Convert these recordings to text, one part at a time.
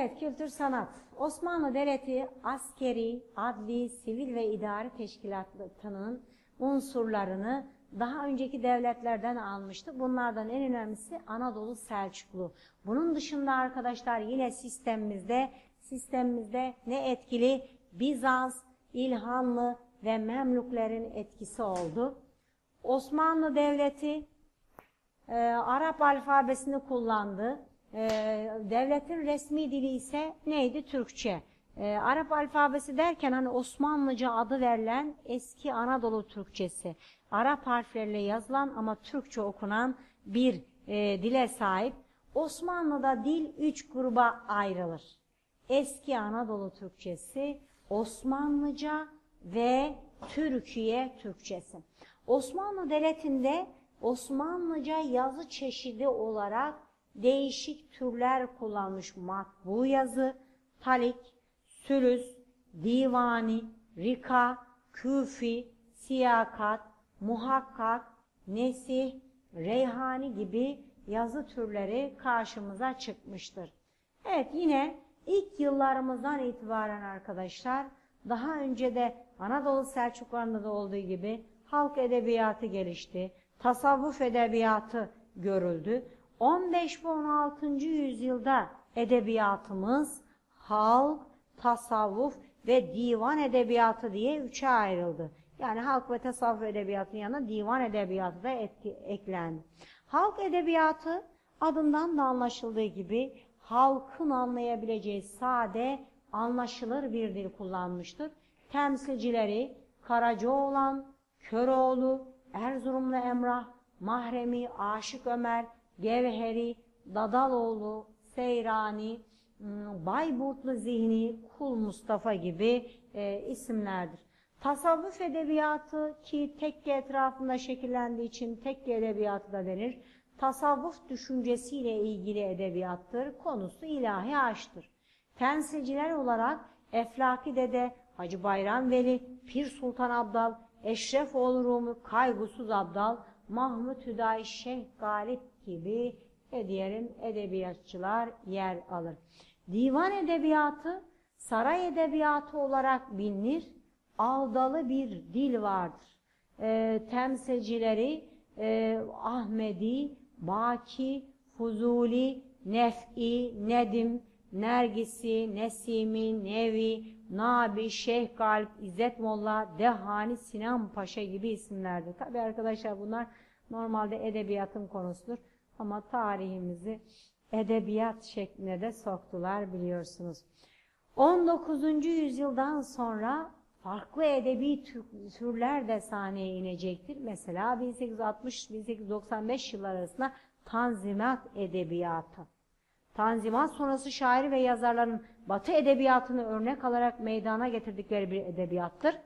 Evet, kültür sanat. Osmanlı Devleti askeri, adli, sivil ve idari teşkilatının unsurlarını daha önceki devletlerden almıştı. Bunlardan en önemlisi Anadolu Selçuklu. Bunun dışında arkadaşlar yine sistemimizde sistemimizde ne etkili? Bizans, İlhanlı ve Memlüklerin etkisi oldu. Osmanlı Devleti e, Arap alfabesini kullandı. E, devletin resmi dili ise neydi? Türkçe. E, Arap alfabesi derken hani Osmanlıca adı verilen eski Anadolu Türkçesi. Arap harflerle yazılan ama Türkçe okunan bir e, dile sahip. Osmanlı'da dil üç gruba ayrılır. Eski Anadolu Türkçesi, Osmanlıca ve Türkiye Türkçesi. Osmanlı Devleti'nde Osmanlıca yazı çeşidi olarak değişik türler kullanmış matbu yazı, talik, sülüs, divani, rika, küfi, siyakat, muhakkak, nesih, reyhani gibi yazı türleri karşımıza çıkmıştır. Evet yine ilk yıllarımızdan itibaren arkadaşlar daha önce de Anadolu Selçuklularında da olduğu gibi halk edebiyatı gelişti. Tasavvuf edebiyatı görüldü. 15 ve 16. yüzyılda edebiyatımız halk, tasavvuf ve divan edebiyatı diye üçe ayrıldı. Yani halk ve tasavvuf edebiyatının yanına divan edebiyatı da etki, eklendi. Halk edebiyatı adından da anlaşıldığı gibi halkın anlayabileceği sade, anlaşılır bir dil kullanmıştır. Temsilcileri Karacaoğlan, Köroğlu, Erzurumlu Emrah, Mahremi, Aşık Ömer, Gevheri, Dadaloğlu, Seyrani, ıı, Bayburtlu Zihni, Kul Mustafa gibi e, isimlerdir. Tasavvuf edebiyatı ki tekke etrafında şekillendiği için tekke edebiyatı da denir. Tasavvuf düşüncesiyle ilgili edebiyattır. Konusu ilahi aşktır. Temsilciler olarak Eflaki Dede, Hacı Bayram Veli, Pir Sultan Abdal, Eşrefoğlu Rumi, Kaygusuz Abdal, Mahmut Hüdayi Şeyh Galip gibi ve diyelim edebiyatçılar yer alır. Divan edebiyatı saray edebiyatı olarak bilinir. Ağdalı bir dil vardır. E, temsilcileri e, Ahmedi, Baki, Fuzuli, Nef'i, Nedim, Nergisi, Nesimi, Nevi, Nabi, Şeyh Galip, İzzet Molla, Dehani, Sinan Paşa gibi isimlerdir. Tabi arkadaşlar bunlar normalde edebiyatın konusudur. Ama tarihimizi edebiyat şekline de soktular biliyorsunuz. 19. yüzyıldan sonra farklı edebi türler de sahneye inecektir. Mesela 1860-1895 yıllar arasında Tanzimat Edebiyatı. Tanzimat sonrası şair ve yazarların Batı edebiyatını örnek alarak meydana getirdikleri bir edebiyattır.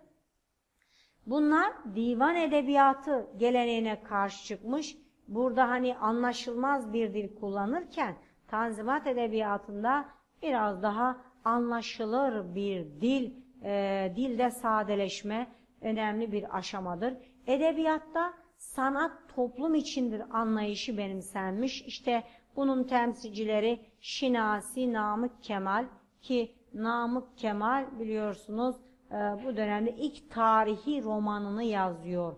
Bunlar divan edebiyatı geleneğine karşı çıkmış. Burada hani anlaşılmaz bir dil kullanırken Tanzimat edebiyatında biraz daha anlaşılır bir dil, e, dilde sadeleşme önemli bir aşamadır. Edebiyatta sanat toplum içindir anlayışı benimsenmiş. İşte bunun temsilcileri Şinasi, Namık Kemal ki Namık Kemal biliyorsunuz e, bu dönemde ilk tarihi romanını yazıyor.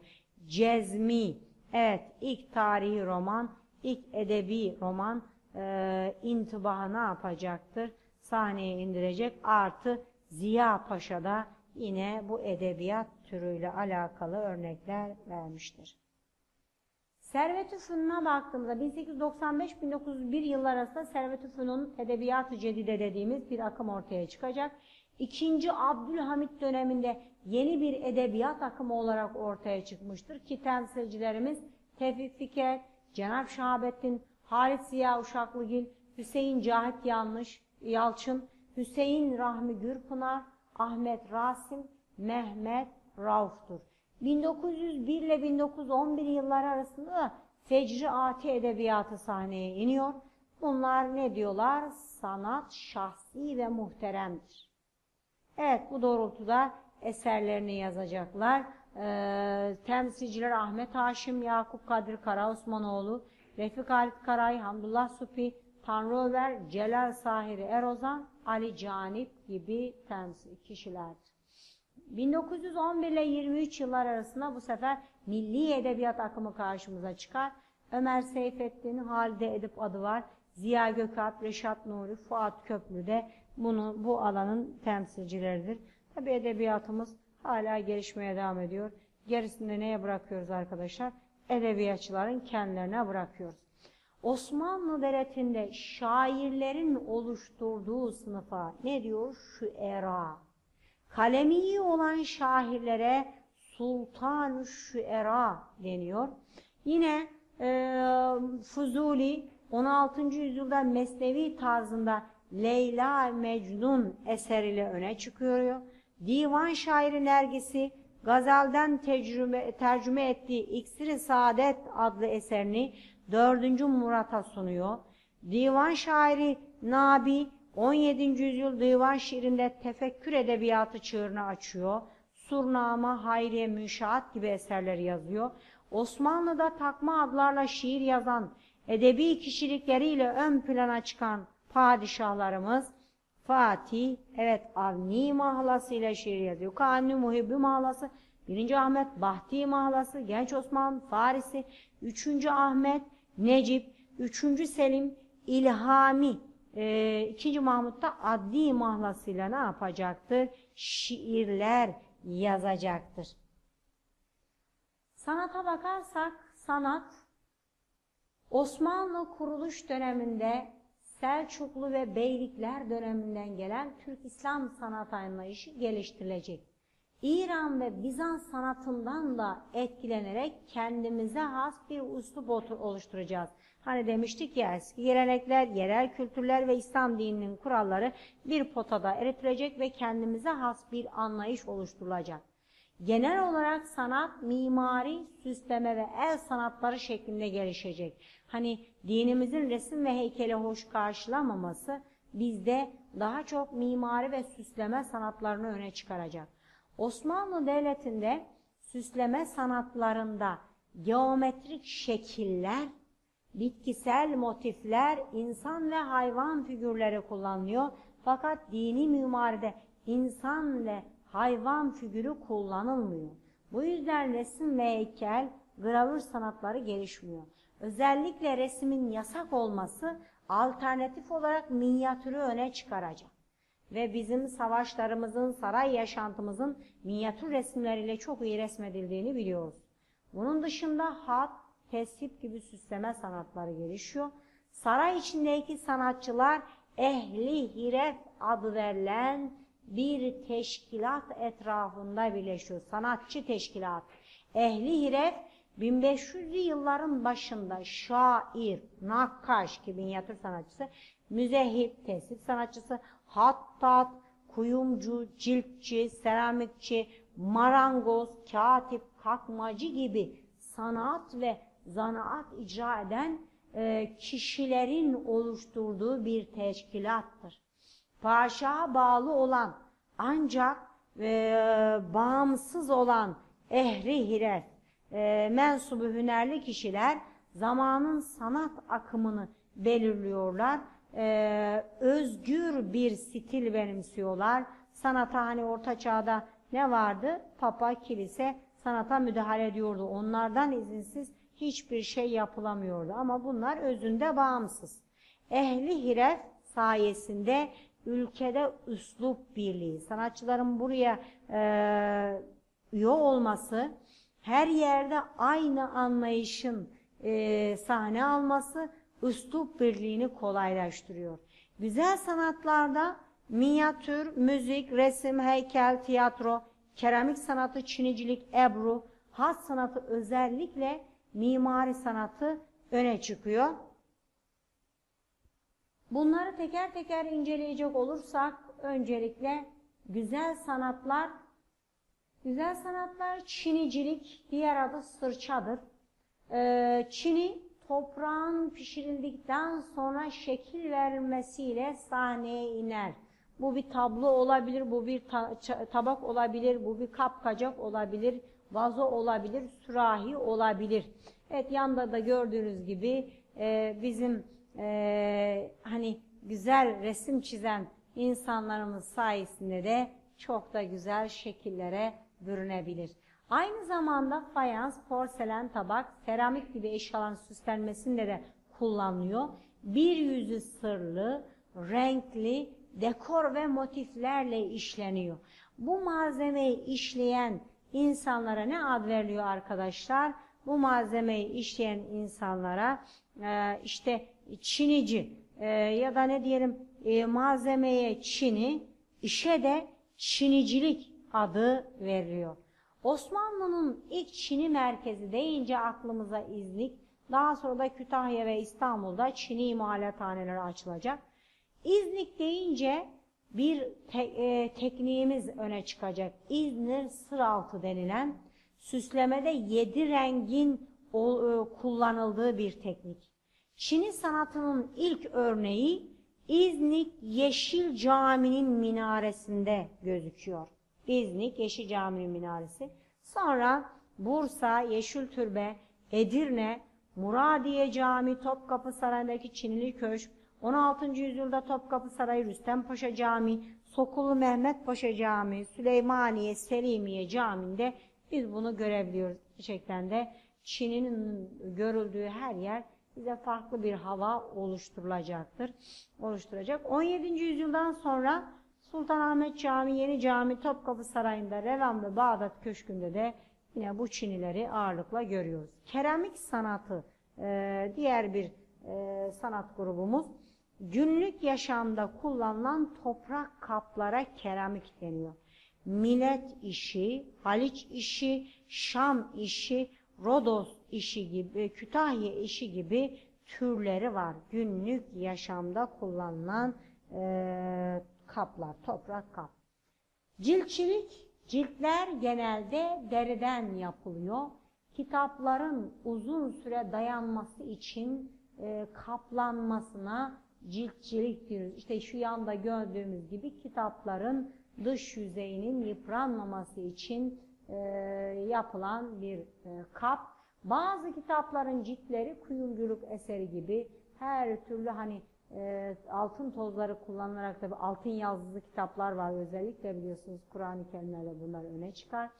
Cezmi, evet ilk tarihi roman, ilk edebi roman e, intibahı ne yapacaktır? Sahneye indirecek artı Ziya Paşa da yine bu edebiyat türüyle alakalı örnekler vermiştir. Servet-i Fünun'a baktığımızda 1895-1901 yıllar arasında Servet-i Fünun Edebiyat-ı Cedide dediğimiz bir akım ortaya çıkacak. İkinci Abdülhamit döneminde yeni bir edebiyat akımı olarak ortaya çıkmıştır ki temsilcilerimiz Tevfik Fikret, Cenab Şahabettin, Halit Ziya Uşaklıgil, Hüseyin Cahit Yanlış, Yalçın, Hüseyin Rahmi Gürpınar, Ahmet Rasim, Mehmet Rauf'tur. 1901 ile 1911 yılları arasında Fecri Ati Edebiyatı sahneye iniyor. Bunlar ne diyorlar? Sanat şahsi ve muhteremdir. Evet bu doğrultuda eserlerini yazacaklar. Ee, temsilciler Ahmet Haşim, Yakup Kadir Kara Osmanoğlu, Refik Halit Karay, Hamdullah Supi, Tanrı Ömer, Celal Sahiri Erozan, Ali Canip gibi temsil kişilerdir. 1911 ile 23 yıllar arasında bu sefer milli edebiyat akımı karşımıza çıkar. Ömer Seyfettin, Halide Edip adı var. Ziya Gökalp, Reşat Nuri, Fuat Köprü de bunu, bu alanın temsilcileridir. Tabi edebiyatımız hala gelişmeye devam ediyor. Gerisinde neye bırakıyoruz arkadaşlar? Edebiyatçıların kendilerine bırakıyoruz. Osmanlı Devleti'nde şairlerin oluşturduğu sınıfa ne diyor? Şüera. Kalemi olan şairlere sultan şüera deniyor. Yine e, Fuzuli 16. yüzyılda Mesnevi tarzında Leyla Mecnun eseriyle öne çıkıyor. Divan şairi Nergis'i Gazel'den tecrübe, tercüme ettiği İksir-i Saadet adlı eserini 4. Murat'a sunuyor. Divan şairi Nabi 17. yüzyıl divan şiirinde tefekkür edebiyatı çığırını açıyor. Surnama, Hayriye, Müşaat gibi eserleri yazıyor. Osmanlı'da takma adlarla şiir yazan, edebi kişilikleriyle ön plana çıkan padişahlarımız Fatih, evet Avni mahlası ile şiir yazıyor. Kanuni Muhibbi mahlası, 1. Ahmet Bahti mahlası, Genç Osman Farisi, 3. Ahmet Necip, 3. Selim İlhami, e, 2. Mahmut da adli mahlasıyla ne yapacaktır? Şiirler yazacaktır. Sanata bakarsak sanat Osmanlı kuruluş döneminde Selçuklu ve Beylikler döneminden gelen Türk İslam sanat anlayışı geliştirilecek. İran ve Bizans sanatından da etkilenerek kendimize has bir uslup oluşturacağız. Hani demiştik ya eski gelenekler, yerel kültürler ve İslam dininin kuralları bir potada eritilecek ve kendimize has bir anlayış oluşturulacak. Genel olarak sanat, mimari, süsleme ve el sanatları şeklinde gelişecek. Hani dinimizin resim ve heykeli hoş karşılamaması bizde daha çok mimari ve süsleme sanatlarını öne çıkaracak. Osmanlı Devleti'nde süsleme sanatlarında geometrik şekiller, bitkisel motifler, insan ve hayvan figürleri kullanılıyor. Fakat dini mimaride insan ve hayvan figürü kullanılmıyor. Bu yüzden resim ve heykel, gravür sanatları gelişmiyor. Özellikle resmin yasak olması alternatif olarak minyatürü öne çıkaracak. Ve bizim savaşlarımızın, saray yaşantımızın minyatür resimleriyle çok iyi resmedildiğini biliyoruz. Bunun dışında hat, tesip gibi süsleme sanatları gelişiyor. Saray içindeki sanatçılar ehli hiref adı verilen bir teşkilat etrafında birleşiyor. Sanatçı teşkilat. Ehli hiref 1500'lü yılların başında şair, nakkaş gibi minyatür sanatçısı, müzehip, tesip sanatçısı, hattat, kuyumcu, ciltçi, seramikçi, marangoz, katip, kakmacı gibi sanat ve zanaat icra eden e, kişilerin oluşturduğu bir teşkilattır. Paşa bağlı olan ancak e, bağımsız olan ehri hiref, e, mensubu hünerli kişiler zamanın sanat akımını belirliyorlar. E, özgür bir stil benimsiyorlar. Sanata hani orta çağda ne vardı? Papa, kilise sanata müdahale ediyordu. Onlardan izinsiz hiçbir şey yapılamıyordu. Ama bunlar özünde bağımsız. Ehli hiref sayesinde ülkede üslup birliği, sanatçıların buraya e, üye olması, her yerde aynı anlayışın e, sahne alması üslup birliğini kolaylaştırıyor. Güzel sanatlarda minyatür, müzik, resim, heykel, tiyatro, keramik sanatı, çinicilik, ebru, has sanatı özellikle mimari sanatı öne çıkıyor. Bunları teker teker inceleyecek olursak öncelikle güzel sanatlar Güzel sanatlar çinicilik, diğer adı sırçadır. Ee, çini toprağın pişirildikten sonra şekil vermesiyle sahneye iner. Bu bir tablo olabilir, bu bir ta tabak olabilir, bu bir kapkacak olabilir, vazo olabilir, sürahi olabilir. Evet yanda da gördüğünüz gibi e, bizim e, hani güzel resim çizen insanlarımız sayesinde de çok da güzel şekillere bürünebilir. Aynı zamanda fayans, porselen, tabak, seramik gibi eşyaların süslenmesinde de kullanılıyor. Bir yüzü sırlı, renkli, dekor ve motiflerle işleniyor. Bu malzemeyi işleyen insanlara ne ad veriliyor arkadaşlar? Bu malzemeyi işleyen insanlara e, işte çinici e, ya da ne diyelim e, malzemeye çini, işe de çinicilik adı veriliyor. Osmanlı'nın ilk Çin'i merkezi deyince aklımıza İznik, daha sonra da Kütahya ve İstanbul'da Çin'i imalathaneleri açılacak. İznik deyince bir te e, tekniğimiz öne çıkacak. İzmir sıraltı denilen süslemede yedi rengin e, kullanıldığı bir teknik. Çin'i sanatının ilk örneği İznik Yeşil Cami'nin minaresinde gözüküyor. İznik Yeşil Cami'nin minaresi. Sonra Bursa, Yeşil Türbe, Edirne, Muradiye Cami, Topkapı Sarayı'ndaki Çinili Köşk, 16. yüzyılda Topkapı Sarayı, Rüstempaşa Camii, Sokulu Mehmet Paşa Camii, Süleymaniye, Selimiye Camii'nde biz bunu görebiliyoruz. Gerçekten de Çin'in görüldüğü her yer bize farklı bir hava oluşturulacaktır. Oluşturacak. 17. yüzyıldan sonra Sultanahmet Camii, Yeni Cami, Topkapı Sarayı'nda, Revan ve Bağdat Köşkü'nde de yine bu Çinileri ağırlıkla görüyoruz. Keramik sanatı diğer bir sanat grubumuz. Günlük yaşamda kullanılan toprak kaplara keramik deniyor. Millet işi, Haliç işi, Şam işi, Rodos işi gibi, Kütahya işi gibi türleri var. Günlük yaşamda kullanılan e, kaplar, toprak kap. Ciltçilik, ciltler genelde deriden yapılıyor. Kitapların uzun süre dayanması için e, kaplanmasına ciltçilik diyoruz. İşte şu yanda gördüğümüz gibi kitapların dış yüzeyinin yıpranmaması için e, yapılan bir e, kap. Bazı kitapların ciltleri kuyumculuk eseri gibi her türlü hani e, altın tozları kullanılarak tabi altın yazılı kitaplar var özellikle biliyorsunuz Kur'an-ı Kerim'lerde bunlar öne çıkar.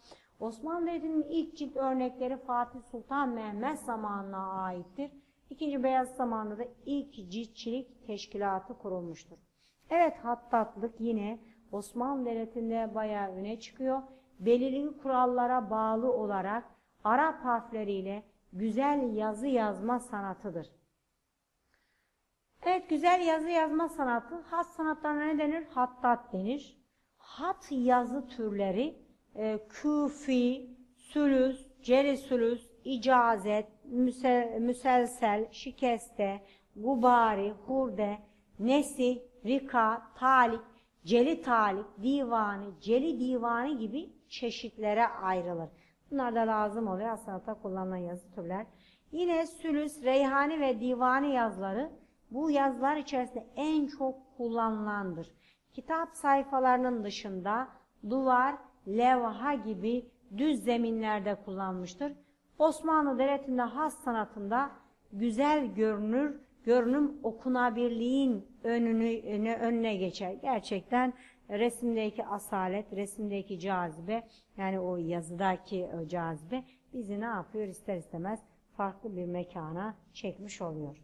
Osmanlı Devleti'nin ilk cilt örnekleri Fatih Sultan Mehmet zamanına aittir. İkinci Beyaz zamanında da ilk ciltçilik teşkilatı kurulmuştur. Evet hattatlık yine Osmanlı Devleti'nde bayağı öne çıkıyor. Belirli kurallara bağlı olarak Arap harfleriyle güzel yazı yazma sanatıdır. Evet güzel yazı yazma sanatı hat sanatlarına ne denir? Hattat denir. Hat yazı türleri e, küfi, sülüs, cerisülüs, icazet, müsel, müselsel, şikeste, gubari, hurde, nesih, rika, talik, celi talik, divani, celi divani gibi çeşitlere ayrılır. Bunlar da lazım oluyor sanatta kullanılan yazı türler. Yine sülüs, reyhani ve divani yazıları bu yazılar içerisinde en çok kullanılandır. Kitap sayfalarının dışında duvar, levha gibi düz zeminlerde kullanmıştır. Osmanlı Devleti'nde has sanatında güzel görünür, görünüm okunabiliğin önünü, önüne geçer. Gerçekten resimdeki asalet, resimdeki cazibe, yani o yazıdaki o cazibe bizi ne yapıyor ister istemez farklı bir mekana çekmiş oluyor.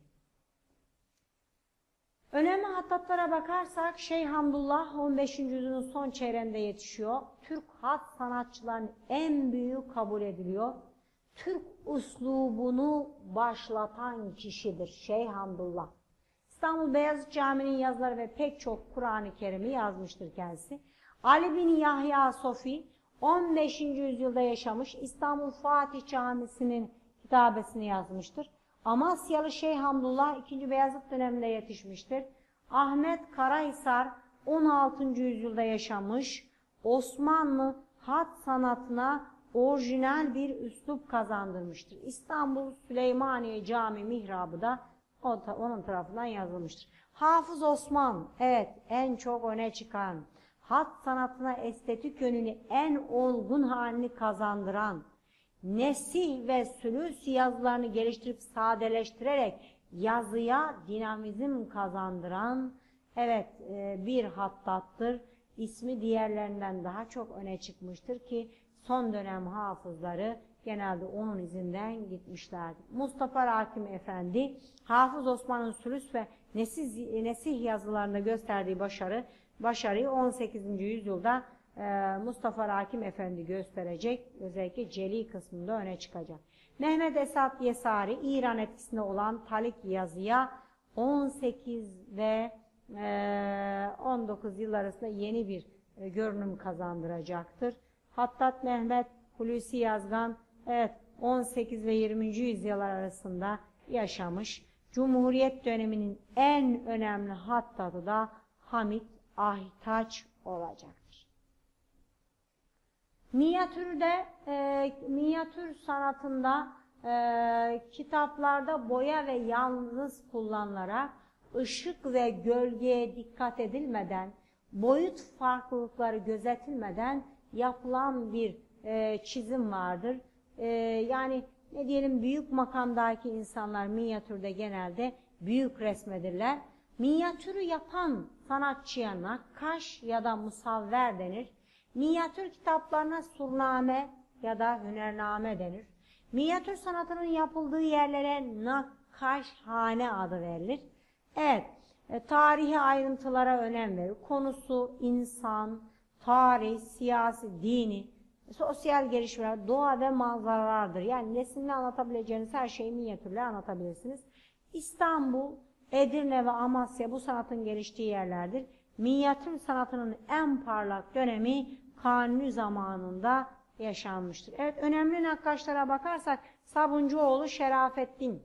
Önemli hattatlara bakarsak Şeyh Hamdullah 15. yüzyılın son çeyreğinde yetişiyor. Türk hat sanatçıların en büyüğü kabul ediliyor. Türk uslubunu başlatan kişidir Şeyh Hamdullah. İstanbul Beyazıt Camii'nin yazıları ve pek çok Kur'an-ı Kerim'i yazmıştır kendisi. Ali bin Yahya Sofi 15. yüzyılda yaşamış İstanbul Fatih Camisi'nin kitabesini yazmıştır. Amasyalı Şeyh Hamdullah 2. Beyazıt döneminde yetişmiştir. Ahmet Karahisar 16. yüzyılda yaşamış. Osmanlı hat sanatına orijinal bir üslup kazandırmıştır. İstanbul Süleymaniye Cami mihrabı da onun tarafından yazılmıştır. Hafız Osman, evet en çok öne çıkan, hat sanatına estetik yönünü en olgun halini kazandıran, nesih ve sülüs yazılarını geliştirip sadeleştirerek yazıya dinamizm kazandıran evet e, bir hattattır. İsmi diğerlerinden daha çok öne çıkmıştır ki son dönem hafızları genelde onun izinden gitmişlerdi. Mustafa Rakim Efendi, Hafız Osman'ın sülüs ve nesih, nesih yazılarında gösterdiği başarı, başarıyı 18. yüzyılda e, Mustafa Rakim Efendi gösterecek. Özellikle Celi kısmında öne çıkacak. Mehmet Esat Yesari, İran etkisinde olan Talik yazıya 18 ve e, 19 yıl arasında yeni bir e, görünüm kazandıracaktır. Hattat Mehmet Hulusi Yazgan evet 18 ve 20. yüzyıllar arasında yaşamış. Cumhuriyet döneminin en önemli hattatı da Hamit Ahitaç olacaktır. Minyatürde, e, minyatür sanatında e, kitaplarda boya ve yalnız kullanılarak ışık ve gölgeye dikkat edilmeden, boyut farklılıkları gözetilmeden yapılan bir e, çizim vardır. E, yani ne diyelim büyük makamdaki insanlar minyatürde genelde büyük resmedirler. Minyatürü yapan sanatçıya nakkaş ya da musavver denir. Minyatür kitaplarına surname ya da hünername denir. Minyatür sanatının yapıldığı yerlere nakkaşhane adı verilir. Evet, e, tarihi ayrıntılara önem verir. Konusu insan, tarih, siyasi, dini, sosyal gelişmeler, doğa ve manzaralardır. Yani neslini anlatabileceğiniz her şeyi minyatürle anlatabilirsiniz. İstanbul, Edirne ve Amasya bu sanatın geliştiği yerlerdir. Minyatür sanatının en parlak dönemi Kanuni zamanında yaşanmıştır. Evet önemli nakkaşlara bakarsak Sabuncuoğlu Şerafettin.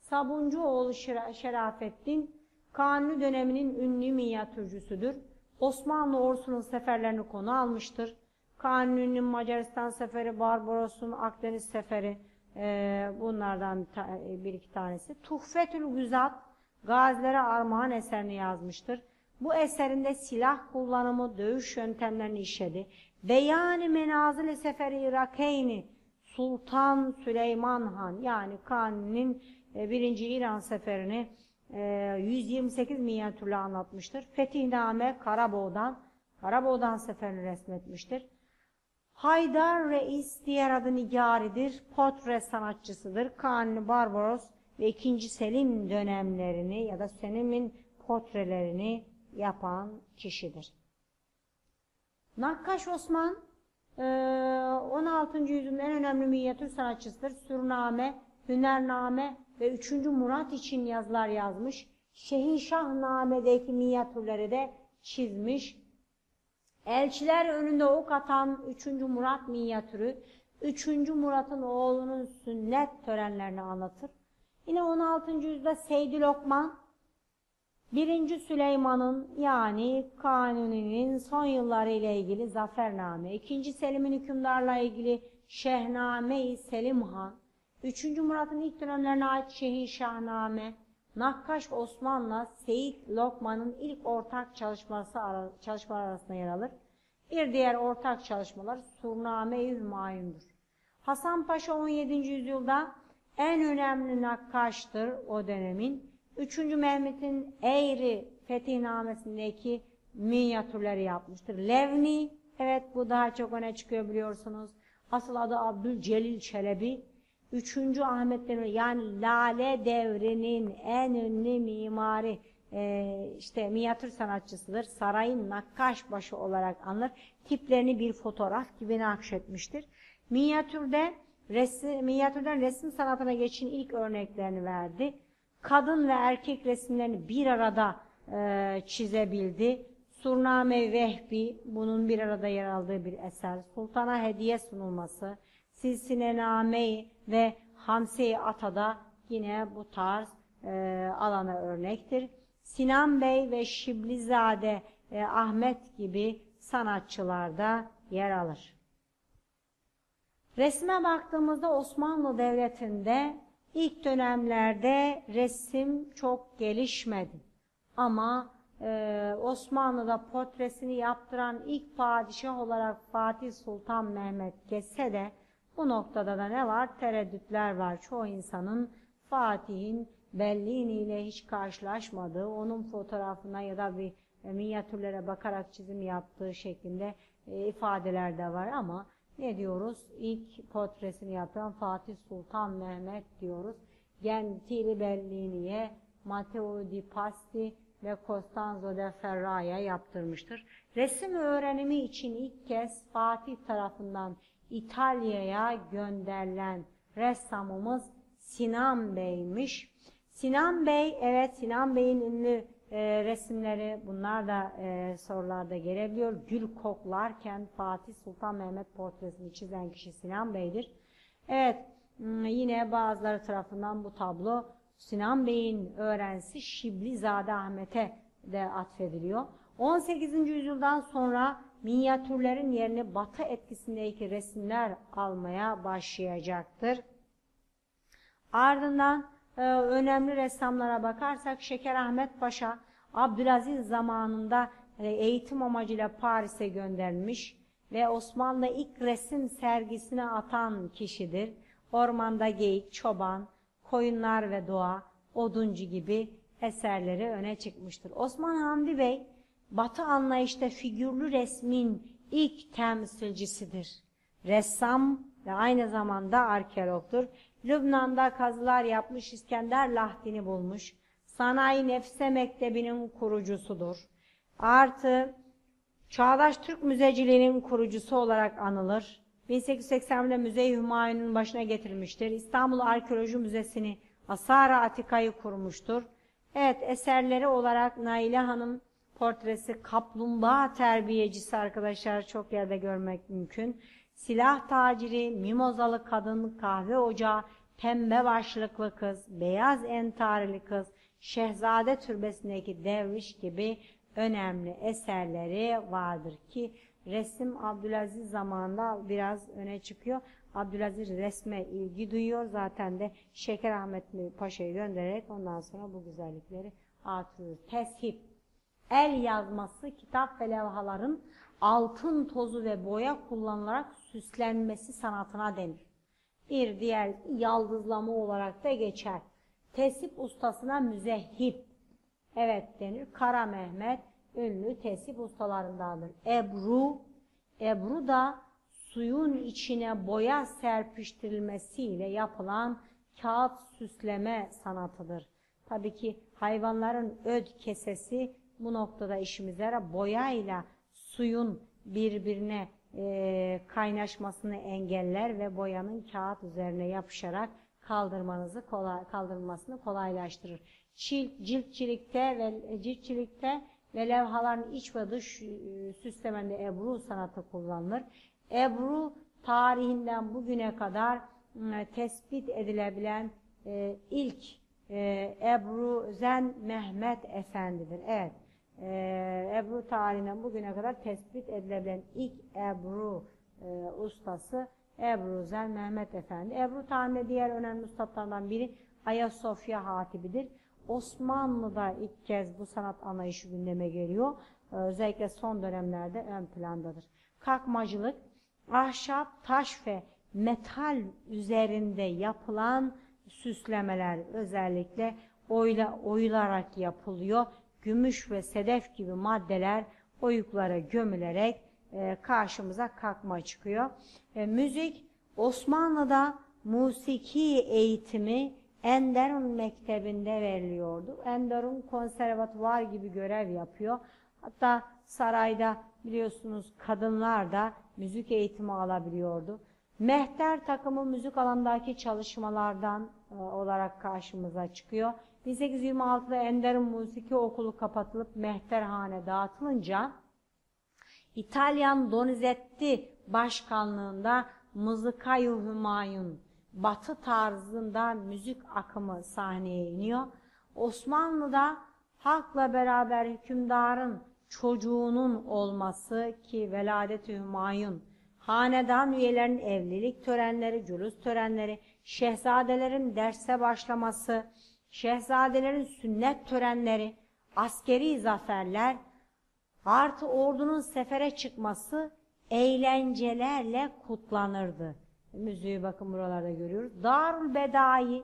Sabuncuoğlu Şerafettin Kanuni döneminin ünlü minyatürcüsüdür. Osmanlı ordusunun seferlerini konu almıştır. Kanuni'nin Macaristan seferi, Barbaros'un Akdeniz seferi e, bunlardan bir iki tanesi. Tuhfetül Güzat Gazilere Armağan eserini yazmıştır. Bu eserinde silah kullanımı, dövüş yöntemlerini işledi. Beyani menazil seferi Irakeyni Sultan Süleyman Han yani Kanuni'nin e, birinci İran seferini 128 e, minyatürle anlatmıştır. Fetihname Karaboğ'dan, Karaboğ'dan seferini resmetmiştir. Haydar Reis diğer adı Nigari'dir. Portre sanatçısıdır. Kanuni Barbaros ve 2. Selim dönemlerini ya da Selim'in portrelerini yapan kişidir. Nakkaş Osman 16. yüzyılın en önemli minyatür sanatçısıdır. Sürname, Hünername ve 3. Murat için yazılar yazmış. Şehinşahnamedeki minyatürleri de çizmiş. Elçiler önünde ok atan 3. Murat minyatürü, 3. Murat'ın oğlunun sünnet törenlerini anlatır. Yine 16. yüzyılda Seydi Lokman, 1. Süleyman'ın yani Kanuni'nin son yılları ile ilgili zafername, 2. Selim'in hükümdarla ilgili Şehname-i Selim Han, 3. Murat'ın ilk dönemlerine ait Şehin Şahname, Nakkaş Osman'la Seyit Lokman'ın ilk ortak çalışması ara, çalışmalar arasında yer alır. Bir diğer ortak çalışmalar Surname-i Hümayun'dur. Hasan Paşa 17. yüzyılda en önemli nakkaştır o dönemin. 3. Mehmet'in Eğri fetihnamesindeki minyatürleri yapmıştır. Levni, evet bu daha çok öne çıkıyor biliyorsunuz. Asıl adı Abdülcelil Çelebi. Üçüncü Ahmet Demir yani Lale devrinin en ünlü mimari e, işte minyatür sanatçısıdır. Sarayın nakkaş başı olarak anılır. Tiplerini bir fotoğraf gibi nakşetmiştir. Minyatürde resim, minyatürden resim sanatına geçin ilk örneklerini verdi. Kadın ve erkek resimlerini bir arada e, çizebildi. Surname Vehbi bunun bir arada yer aldığı bir eser. Sultana hediye sunulması, Silsinename ve Hamse-i Ata'da yine bu tarz e, alana örnektir. Sinan Bey ve Şiblizade e, Ahmet gibi sanatçılarda yer alır. Resme baktığımızda Osmanlı Devleti'nde ilk dönemlerde resim çok gelişmedi. Ama e, Osmanlı'da portresini yaptıran ilk padişah olarak Fatih Sultan Mehmet geçse de bu noktada da ne var? Tereddütler var. Çoğu insanın Fatih'in Bellini ile hiç karşılaşmadığı, onun fotoğrafına ya da bir e, minyatürlere bakarak çizim yaptığı şeklinde e, ifadeler de var ama ne diyoruz? İlk portresini yapan Fatih Sultan Mehmet diyoruz. Gentili Bellini'ye Matteo di Pasti ve Costanzo de Ferraya yaptırmıştır. Resim öğrenimi için ilk kez Fatih tarafından İtalya'ya gönderilen ressamımız Sinan Bey'miş. Sinan Bey, evet Sinan Bey'in ünlü e, resimleri bunlar da e, sorularda gelebiliyor. Gül koklarken Fatih Sultan Mehmet portresini çizen kişi Sinan Bey'dir. Evet yine bazıları tarafından bu tablo Sinan Bey'in öğrencisi Şiblizade Ahmet'e de atfediliyor. 18. yüzyıldan sonra minyatürlerin yerini batı etkisindeki resimler almaya başlayacaktır. Ardından e, önemli ressamlara bakarsak Şeker Ahmet Paşa Abdülaziz zamanında e, eğitim amacıyla Paris'e gönderilmiş ve Osmanlı ilk resim sergisine atan kişidir. Ormanda geyik, çoban, koyunlar ve doğa, oduncu gibi eserleri öne çıkmıştır. Osman Hamdi Bey, Batı anlayışta figürlü resmin ilk temsilcisidir. Ressam ve aynı zamanda arkeologtur. Lübnan'da kazılar yapmış İskender Lahdini bulmuş. Sanayi Nefse Mektebi'nin kurucusudur. Artı Çağdaş Türk Müzeciliğinin kurucusu olarak anılır. 1880'de Müze-i Hümayun'un başına getirmiştir. İstanbul Arkeoloji Müzesi'ni Asara Atika'yı kurmuştur. Evet eserleri olarak Naile Hanım portresi kaplumbağa terbiyecisi arkadaşlar çok yerde görmek mümkün. Silah taciri, mimozalı kadın, kahve ocağı, pembe başlıklı kız, beyaz entarili kız, şehzade türbesindeki derviş gibi önemli eserleri vardır ki resim Abdülaziz zamanında biraz öne çıkıyor. Abdülaziz resme ilgi duyuyor. Zaten de Şeker Ahmet Paşa'yı göndererek ondan sonra bu güzellikleri artırıyor. Teship, el yazması, kitap ve levhaların altın tozu ve boya kullanılarak süslenmesi sanatına denir. Bir diğer yaldızlama olarak da geçer. Tesip ustasına müzehip. Evet denir. Kara Mehmet ünlü tesip ustalarındandır. Ebru, Ebru da suyun içine boya serpiştirilmesiyle yapılan kağıt süsleme sanatıdır. Tabii ki hayvanların öd kesesi bu noktada işimize. Boyayla suyun birbirine e, kaynaşmasını engeller ve boyanın kağıt üzerine yapışarak kaldırmanızı kolay, kaldırılmasını kolaylaştırır. Çil, ciltçilikte ve ciltçilikte ve levhaların iç ve dış e, süslemende ebru sanatı kullanılır. Ebru tarihinden bugüne kadar e, tespit edilebilen e, ilk e, Ebru Zen Mehmet Efendi'dir. Evet. E, Ebru tarihinden bugüne kadar tespit edilebilen ilk Ebru e, ustası Ebru Zen Mehmet Efendi. Ebru tarihinde diğer önemli ustalardan biri Ayasofya Hatibidir. Osmanlı'da ilk kez bu sanat anlayışı gündeme geliyor. E, özellikle son dönemlerde ön plandadır. Kalkmacılık, ahşap, taş ve metal üzerinde yapılan süslemeler özellikle oyla, oyularak yapılıyor gümüş ve sedef gibi maddeler oyuklara gömülerek e, karşımıza kalkma çıkıyor. E, müzik Osmanlı'da musiki eğitimi Enderun Mektebi'nde veriliyordu. Enderun konservatuvar gibi görev yapıyor. Hatta sarayda biliyorsunuz kadınlar da müzik eğitimi alabiliyordu. Mehter takımı müzik alandaki çalışmalardan e, olarak karşımıza çıkıyor. 1826'da Ender Musiki Okulu kapatılıp Mehterhane dağıtılınca İtalyan Donizetti başkanlığında Mızıkayu Hümayun batı tarzında müzik akımı sahneye iniyor. Osmanlı'da halkla beraber hükümdarın çocuğunun olması ki veladet-i hümayun, hanedan üyelerinin evlilik törenleri, cülüs törenleri, şehzadelerin derse başlaması, şehzadelerin sünnet törenleri, askeri zaferler, artı ordunun sefere çıkması eğlencelerle kutlanırdı. Müziği bakın buralarda görüyoruz. Darül Bedai,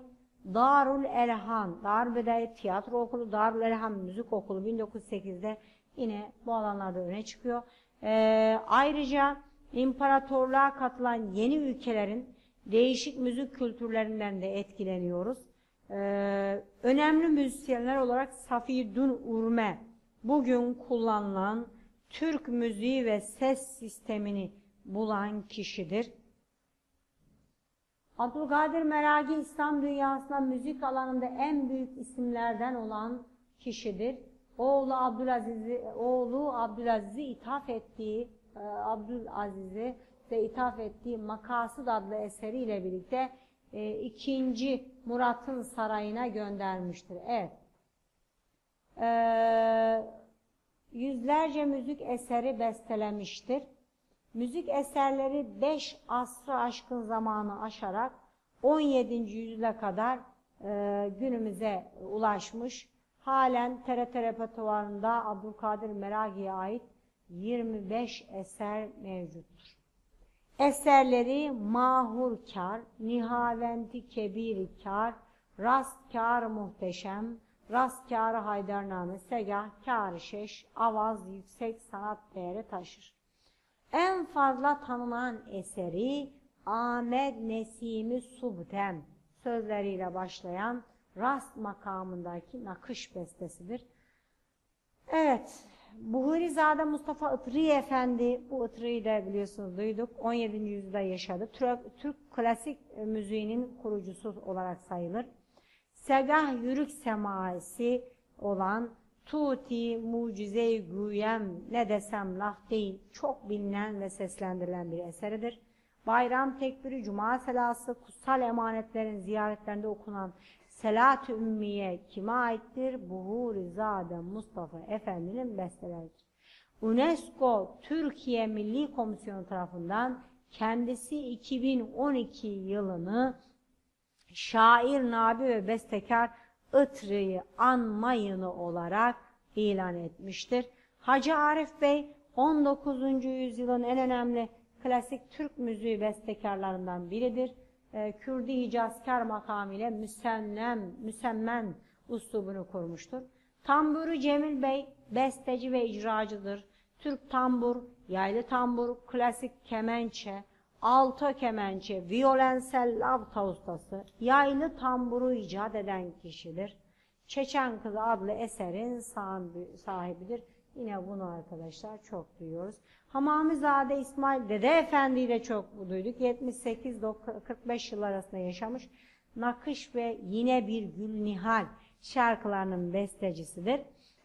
Darul Elhan, Darül Bedayet Tiyatro Okulu, Darul Elhan Müzik Okulu 1908'de yine bu alanlarda öne çıkıyor. Ee, ayrıca imparatorluğa katılan yeni ülkelerin değişik müzik kültürlerinden de etkileniyoruz. Ee, önemli müzisyenler olarak Safiyüddin Urme, bugün kullanılan Türk müziği ve ses sistemini bulan kişidir. Abdülkadir Meragi İslam dünyasında müzik alanında en büyük isimlerden olan kişidir. Oğlu Abdülaziz'i oğlu Abdülaziz'i ithaf ettiği e, Abdülaziz'i de ithaf ettiği Makasıd adlı eseriyle birlikte e, ikinci Murat'ın sarayına göndermiştir. Evet. Ee, yüzlerce müzik eseri bestelemiştir. Müzik eserleri 5 asrı aşkın zamanı aşarak 17. yüzyıla kadar e, günümüze ulaşmış. Halen TRT repertuarında Abdülkadir Meragi'ye ait 25 eser mevcuttur. Eserleri mahurkar, nihaventi kebirikar, rastkar muhteşem, rastkar haydarname, segah, kâr şeş, avaz yüksek sanat değeri taşır. En fazla tanınan eseri Ahmet Nesimi Subtem sözleriyle başlayan rast makamındaki nakış bestesidir. Evet, Buhurizade Mustafa Itri Efendi, bu Itri'yi de biliyorsunuz duyduk, 17. yüzyılda yaşadı. Türk, Türk klasik müziğinin kurucusu olarak sayılır. Segah Yürük Semaisi olan Tuti Mucize-i Güyem ne desem laf değil, çok bilinen ve seslendirilen bir eseridir. Bayram tekbiri, cuma selası, kutsal emanetlerin ziyaretlerinde okunan Selat-ı Ümmiye kime aittir? Buhurizade Mustafa Efendi'nin besteleridir. UNESCO Türkiye Milli Komisyonu tarafından kendisi 2012 yılını şair, nabi ve bestekar Itri'yi anma yılı olarak ilan etmiştir. Hacı Arif Bey 19. yüzyılın en önemli klasik Türk müziği bestekarlarından biridir. Ee, Kürdi Hicazkar makamıyla müsemmen, müsemmen uslubunu kurmuştur. Tamburu Cemil Bey besteci ve icracıdır. Türk tambur, yaylı tambur, klasik kemençe, alto kemençe, violensel lavta ustası, yaylı tamburu icat eden kişidir. Çeçen Kızı adlı eserin sahibidir. Yine bunu arkadaşlar çok duyuyoruz. Hamamizade İsmail Dede Efendi ile çok duyduk. 78-45 yıl arasında yaşamış. Nakış ve yine bir Gül Nihal şarkılarının bestecisidir.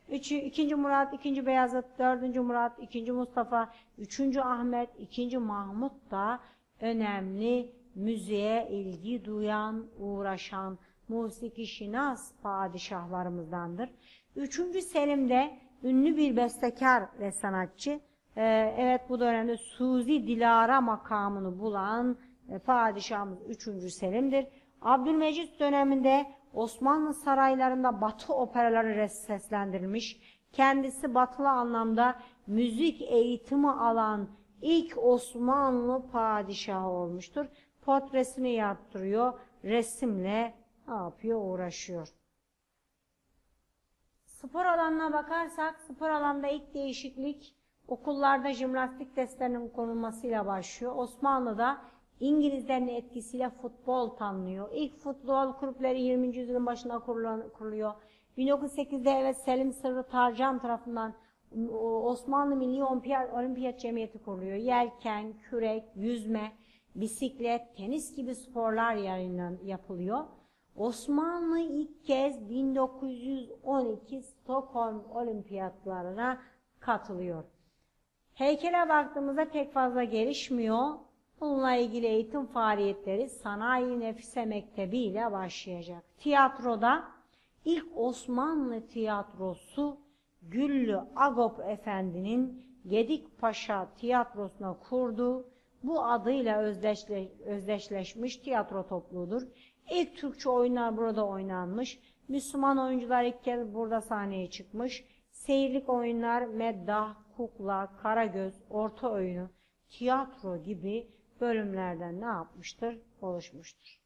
Üçü, ikinci Murat, ikinci Beyazıt, dördüncü Murat, ikinci Mustafa, üçüncü Ahmet, ikinci Mahmut da önemli müziğe ilgi duyan, uğraşan, musiki şinas padişahlarımızdandır. Üçüncü Selim de ünlü bir bestekar ve sanatçı. Ee, evet bu dönemde Suzi Dilara makamını bulan e, padişahımız 3. Selim'dir. Abdülmecit döneminde Osmanlı saraylarında batı operaları seslendirilmiş. Kendisi batılı anlamda müzik eğitimi alan ilk Osmanlı padişahı olmuştur. Portresini yaptırıyor, resimle ne yapıyor, uğraşıyor. Spor alanına bakarsak, spor alanda ilk değişiklik okullarda jimnastik derslerinin konulmasıyla başlıyor. Osmanlı'da İngilizlerin etkisiyle futbol tanınıyor. İlk futbol kulüpleri 20. yüzyılın başında kuruluyor. 1908'de evet Selim Sırrı Tarcan tarafından Osmanlı Milli Olimpiyat Cemiyeti kuruluyor. Yelken, kürek, yüzme, bisiklet, tenis gibi sporlar yapılıyor. Osmanlı ilk kez 1912 Stockholm Olimpiyatlarına katılıyor. Heykele baktığımızda pek fazla gelişmiyor. Bununla ilgili eğitim faaliyetleri Sanayi Nefise Mektebi ile başlayacak. Tiyatroda ilk Osmanlı tiyatrosu Güllü Agop Efendi'nin Gedik Paşa tiyatrosuna kurduğu bu adıyla özdeşle, özdeşleşmiş tiyatro topluluğudur. İlk Türkçe oyunlar burada oynanmış. Müslüman oyuncular ilk kez burada sahneye çıkmış. Seyirlik oyunlar Meddah, Kukla, Karagöz, Orta Oyunu, tiyatro gibi bölümlerden ne yapmıştır? Oluşmuştur.